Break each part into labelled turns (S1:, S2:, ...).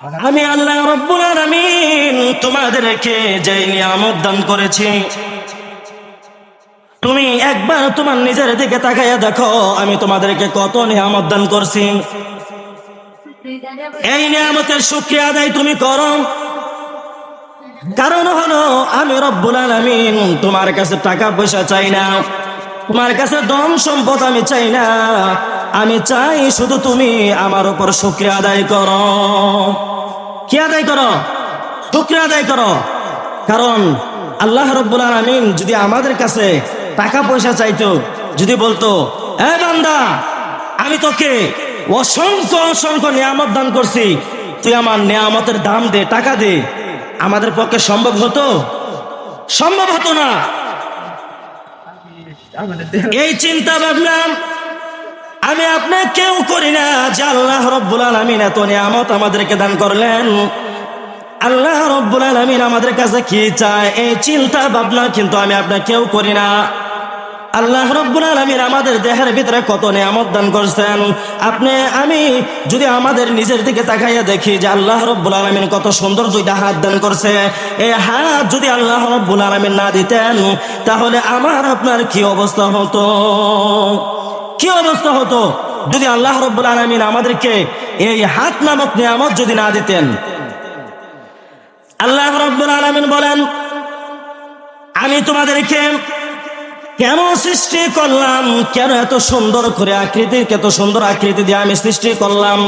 S1: আমি আল্লাহ রব্বুল আলামিন তোমাদেরকে যে নিয়ামত দান করেছি, তুমি একবার তোমার নিজের দিকে তাকাইয়া দেখো, আমি তোমাদেরকে কত নিয়ামত দান করছি। এই নিয়ামতের শুক্রিয়া আদায় তুমি করো। কারণ হলো, আমি রব্বুল আলামিন তোমার কাছে টাকা পয়সা চাই না, তোমার কাছে ধন সম্পদ আমি চাই না, আমি চাই শুধু তুমি আমার উপর শুক্রিয়া আদায় করো। কি আদায় করো? শুক্রিয়া আদায় করো। কারণ আল্লাহ রব্বুল আলামিন যদি আমাদের কাছে টাকা পয়সা চাইতো, যদি বলতো, এ বান্দা, আমি তোকে অসংখ্য অসংখ্য নিয়ামত দান করছি। তুই আমার নিয়ামতের দাম দে, টাকা দে। আমাদের পক্ষে সম্ভব হতো? সম্ভব হতো না। এই চিন্তা ভাবনা আমি আপনার কেউ করি না যে আল্লাহ রব্বুল আলমিন এত নিয়ামত আমাদেরকে দান করলেন। আল্লাহ রব্বুল আলমিন আমাদের কাছে কি চায় এই চিন্তা ভাবনা কিন্তু আমি আপনার কেউ করি না। আল্লাহ রব্বুল আলমিন আমাদের দেহের ভিতরে কত নিয়ামত দান করছেন। আপনি, আমি যদি আমাদের নিজের দিকে তাকাইয়া দেখি যে আল্লাহ রব্বুল আলমিন কত সুন্দর দুইটা হাত দান করছে এই হাত যদি আল্লাহ রব্বুল আলমিন না দিতেন, তাহলে আমার আপনার কি অবস্থা হতো? কি অবস্থা হতো যদি আল্লাহ রব্বুল আলমিন আমাদেরকে এই হাত নামক নিয়ামত যদি না দিতেন? আল্লাহ রব্বুল আলমিন বলেন, আমি তোমাদেরকে কেন সৃষ্টি করলাম? কেন এত সুন্দর করে আকৃতি কত সুন্দর আকৃতি দিয়ে আমি সৃষ্টি করলাম?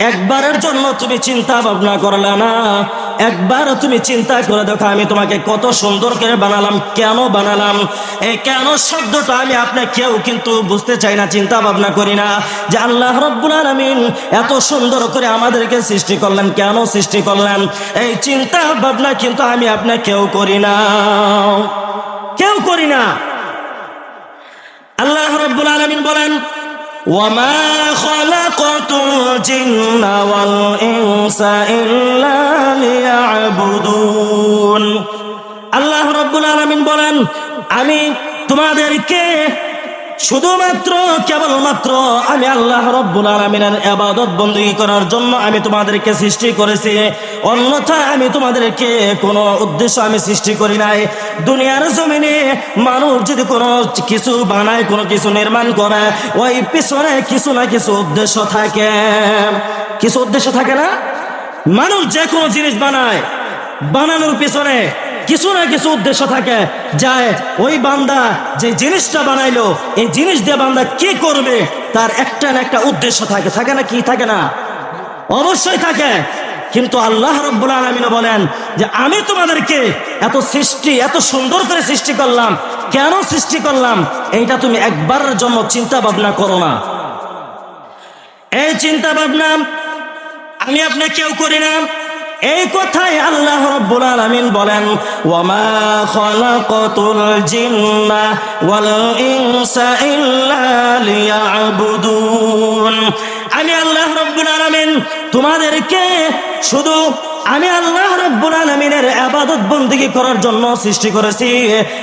S1: একবারের জন্য তুমি চিন্তা ভাবনা করলে না। একবার তুমি চিন্তা করে দেখো, আমি তোমাকে কত সুন্দর করে বানালাম, কেন বানালাম? এই কেন শব্দটা আমি আপনার কেউ কিন্তু বুঝতে চাই না, চিন্তা ভাবনা করি না। যে আল্লাহ রব্বুল আলমিন এত সুন্দর করে আমাদেরকে সৃষ্টি করলেন, কেন সৃষ্টি করলেন? এই চিন্তা ভাবনা কিন্তু আমি আপনার কেউ করি না। কেউ করি না। আল্লাহ রব্বুল আলমিন বলেন وما خلقت الجن والإنس إلا ليعبدون আল্লাহ রব্বুল আলমিন বলেন আমি তোমাদেরকে শুধুমাত্র, কেবলমাত্র আমি আল্লাহ রব্বুল আলমিনের আবাদত বন্দী করার জন্য আমি তোমাদেরকে সৃষ্টি করেছি। অন্যথা আমি তোমাদেরকে কোনো উদ্দেশ্য আমি সৃষ্টি করি নাই। দুনিয়ার জমিনে মানুষ যদি কোনো কিছু বানায়, কোনো কিছু নির্মাণ করে, ওই পিছনে কিছু না কিছু উদ্দেশ্য থাকে। কিছু উদ্দেশ্য থাকে না? মানুষ যে কোনো জিনিস বানায়, বানানোর পিছনে কিছু না কিছু উদ্দেশ্য থাকে। যায় ওই বান্দা যে জিনিসটা বানাইলো, এই জিনিস দিয়ে বান্দা কি করবে, তার একটা না একটা উদ্দেশ্য থাকে। থাকে না কি? থাকে না। অবশ্যই থাকে। কিন্তু আল্লাহ রব্বুল আলমিন বলেন যে, আমি তোমাদেরকে এত সৃষ্টি, এত সুন্দর করে সৃষ্টি করলাম। কেন সৃষ্টি করলাম? এইটা তুমি একবারের জন্য চিন্তা ভাবনা করো না। এই চিন্তা ভাবনা আমি আপনার কেউ করি না। এই কথাই আল্লাহ রব্বুল আলামিন বলেন, ওয়ামা খালাকাতুল জিন্না ওয়াল ইনসা ইল্লা লিয়াবুদুন। আমি আল্লাহ রব্বুল আলামিন তোমাদেরকে শুধু আমি আল্লাহ রব্বুল আলমিনের আবাদত বন্দিগি করার জন্য সৃষ্টি করেছি।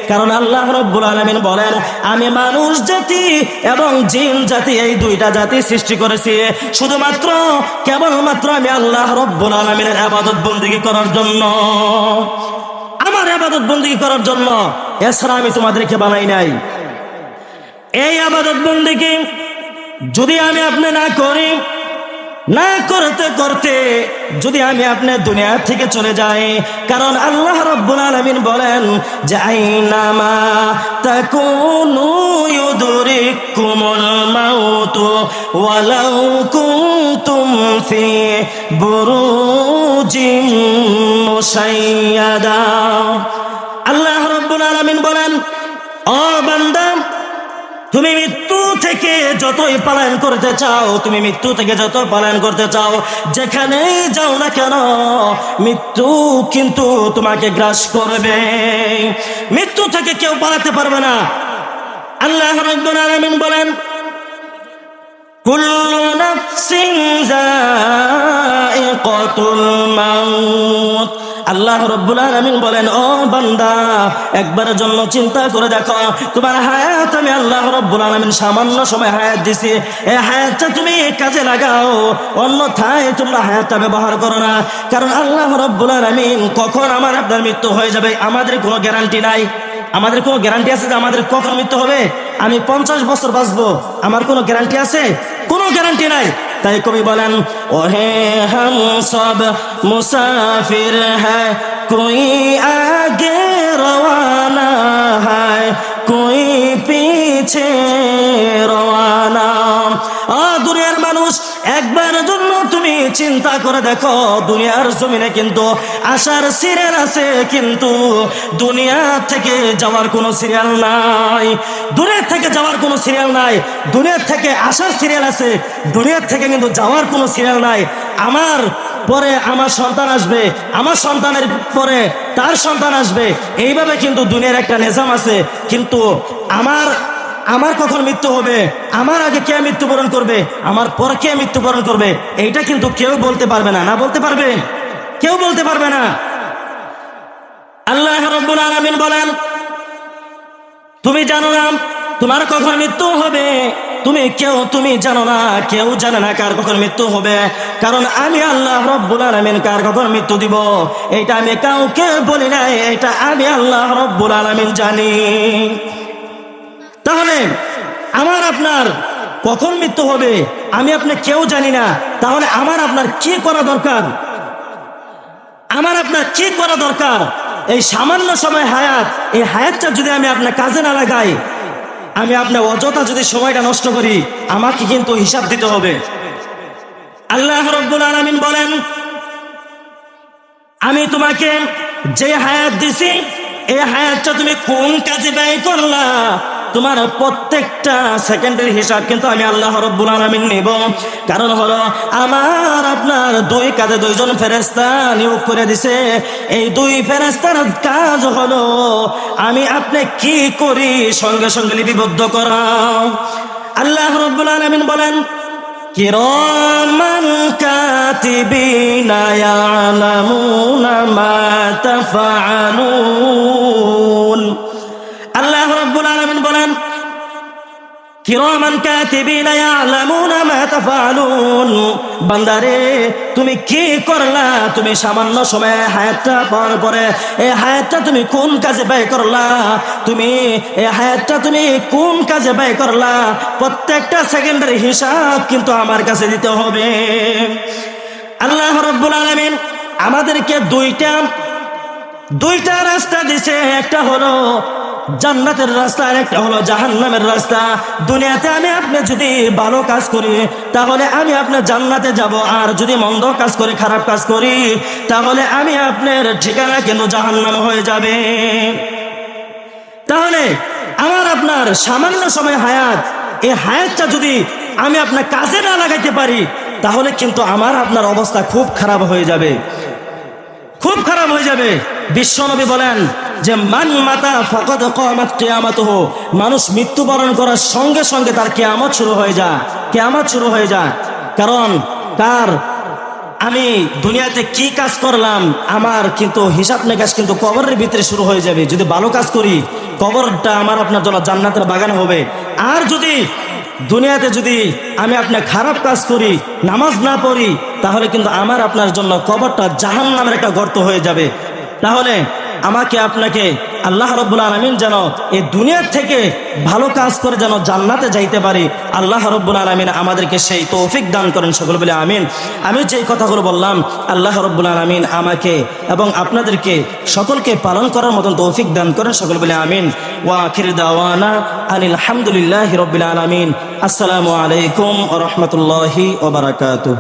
S1: কারণ আল্লাহ রব্বুল আলমিন বলেন, আমি মানুষ জাতি এবং জিন জাতি এই দুইটা জাতি সৃষ্টি করেছি। শুধুমাত্র, কেবলমাত্র আমি আল্লাহ রব্বুল আলমিনের আবাদত বন্দিগি করার জন্য। আমার আবাদত বন্দিগি করার জন্য, এছাড়া আমি তোমাদেরকে বানাই নাই। এই আবাদত বন্দিগি যদি আমি আপনি না করি না করতে করতে যদি আমি আপনার দুনিয়া থেকে চলে যাই, কারণ আল্লাহ রব্বুল আলমিন বলেন যে, আইনামা তাকুনু ইউদরিকুমুল মাউত ওয়ালাউ কুনতুম ফি বুরুজিম মুশাইয়াদা আল্লাহ রব্বুল আলমিন বলেন, ও তুমি মৃত্যু থেকে যতই পালায়ন করতে চাও, তুমি মৃত্যু থেকে যত পালায়ন করতে চাও, যেখানেই যাও না কেন, মৃত্যু কিন্তু তোমাকে গ্রাস করবে। মৃত্যু থেকে কেউ পালাতে পারবে না। আল্লাহ রব্বুল আলামিন বলেন, কুল্লু নাফসিন যায়িকাতুল মাউত। আল্লাহ আলামিন বলেন, ও বান্দা, একবারের জন্য চিন্তা করে দেখো, তোমার হায়াত আমি আল্লাহ আলামিন সামান্য সময় হায়াত দিছি। এই হায়াতটা তুমি কাজে লাগাও, অন্যথায় তোমরা হায়াতটা ব্যবহার করো না। কারণ আল্লাহ আলামিন কখন আমার আপনার মৃত্যু হয়ে যাবে, আমাদের কোনো গ্যারান্টি নাই। আমাদের কোনো গ্যারান্টি আছে যে আমাদের কখন মৃত্যু হবে? আমি পঞ্চাশ বছর বাঁচবো, আমার কোনো গ্যারান্টি আছে? কোনো গ্যারান্টি নাই। তাই কবি বলেন, ওহে হম সব মুসাফির হ্যায়, কোই আগে রওয়ানা হ্যায়, কোই পিছে রওয়ানা। আ দুনিয়ার মানুষ একবার জন্য চিন্তা করে দেখো, দুনিয়ার জমিনে কিন্তু আসার সিরিয়াল আছে, কিন্তু দুনিয়া থেকে যাওয়ার কোনো সিরিয়াল নাই। দুনিয়ার থেকে যাওয়ার কোনো সিরিয়াল নাই, দুনিয়ার থেকে আসার সিরিয়াল আছে, দুনিয়ার থেকে কিন্তু যাওয়ার কোনো সিরিয়াল নাই। আমার পরে আমার সন্তান আসবে, আমার সন্তানের পরে তার সন্তান আসবে, এইভাবে কিন্তু দুনিয়ার একটা নিজাম আছে। কিন্তু আমার আমার কখন মৃত্যু হবে? আমার আগে কে মৃত্যুবরণ করবে? আমার পর কে মৃত্যুবরণ করবে? এইটা কিন্তু কেউ বলতে পারবে না। না বলতে পারবে? কেউ বলতে পারবে না। আল্লাহ রব্বুল আলামিন বলেন, তুমি জানো না, তোমার কখন মৃত্যু হবে? তুমি কেউ, তুমি জানো না, কেউ জানে না কার কখন মৃত্যু হবে। কারণ আমি আল্লাহ রব্বুল আলামিন, কার কখন মৃত্যু দিব? এটা আমি কাউকে বলি নাই এটা আমি আল্লাহ রব্বুল আলামিন জানি। তাহলে আমার আপনার কখন মৃত্যু হবে, আমি আপনি কেউ জানি না। তাহলে আমার আপনার কি করা দরকার? আমার আপনার কি করা দরকার? এই সামান্য সময় হায়াত, এই হায়াতটা যদি আমি আপনার কাজে না লাগাই, আমি আপনার অযথা যদি সময়টা নষ্ট করি, আমাকে কিন্তু হিসাব দিতে হবে। আল্লাহ রব্বুল আলামিন বলেন, আমি তোমাকে যে হায়াত দিছি, এই হায়াতটা তুমি কোন কাজে ব্যয় করলা? তোমার প্রত্যেকটা সেকেন্ডের হিসাব কিন্তু আমি আল্লাহ রব্বুল আলামিন নিব। কারণ হলো, আমার আপনার দুই কাজে দুইজন ফেরেস্তা নিয়োগ করে দিছে। এই দুই ফেরেস্তার কাজ হলো, আমি আপনি কি করি সঙ্গে সঙ্গে লিপিবদ্ধ করা আল্লাহ রব্বুল আলামিন বলেন কিরামান কাতিবিনা ইয়ালামুনা মা আল্লাহ রাব্বুল আলামিন বলেন কিরামান কাতিবিনা ইয়ালামুনা মা তাফআলুন বান্দারে, তুমি কি করলা? তুমি সামান্য সময়ে হায়াতটা পাওয়ার পরে এই হায়াতটা তুমি কোন কাজে ব্যয় করলা? তুমি এই হায়াতটা তুমি কোন কাজে ব্যয় করলা? প্রত্যেকটা সেকেন্ডের হিসাব কিন্তু আমার কাছে দিতে হবে। আল্লাহ রব্বুল আলামিন আমাদেরকে দুইটা দুইটা রাস্তা দিছে। একটা হলো জান্নাতের রাস্তা আর একটা হলো জাহান্নামের রাস্তা। দুনিয়াতে আমি আপনি যদি ভালো কাজ করি, তাহলে আমি আপনার জান্নাতে যাব। আর যদি মন্দ কাজ করে, খারাপ কাজ করি, তাহলে আমি আপনার ঠিকানা কিন্তু জাহান্নাম হয়ে যাবে। তাহলে আমার আপনার সামান্য সময় হায়াত, এই হায়াতটা যদি আমি আপনার কাজে না লাগাইতে পারি, তাহলে কিন্তু আমার আপনার অবস্থা খুব খারাপ হয়ে যাবে। খুব খারাপ হয়ে যাবে। বিশ্বনবী বলেন যে মান মাতা ফকত কমাত কেয়ামত হো মানুষ মৃত্যুবরণ করার সঙ্গে সঙ্গে তার কেয়ামত শুরু হয়ে যায় কেয়ামত শুরু হয়ে যায় কারণ তার আমি দুনিয়াতে কি কাজ করলাম, আমার কিন্তু হিসাব নিকাশ কিন্তু কবরের ভিতরে শুরু হয়ে যাবে। যদি ভালো কাজ করি, কবরটা আমার আপনার জন্য জান্নাতের বাগান হবে। আর যদি দুনিয়াতে যদি আমি আপনার খারাপ কাজ করি, নামাজ না পড়ি, তাহলে কিন্তু আমার আপনার জন্য কবরটা জাহান নামের একটা গর্ত হয়ে যাবে। তাহলে আমাকে আপনাকে আল্লাহ রব্বুল আলমিন যেন এই দুনিয়ার থেকে ভালো কাজ করে যেন জান্নাতে যাইতে পারি। আল্লাহ রব্বুল আলমিন আমাদেরকে সেই তৌফিক দান করেন সকল বলে আমিন। আমি যেই কথাগুলো বললাম, আল্লাহ রব্বুল আলমিন আমাকে এবং আপনাদেরকে সকলকে পালন করার মতন তৌফিক দান করেন সকল বলে আমিন। ওয়া আখির দাওয়ানা আনিল রব্বিল আলমিন। আসসালামু আলাইকুম রহমতুল্লাহি ওবরাকাতুহ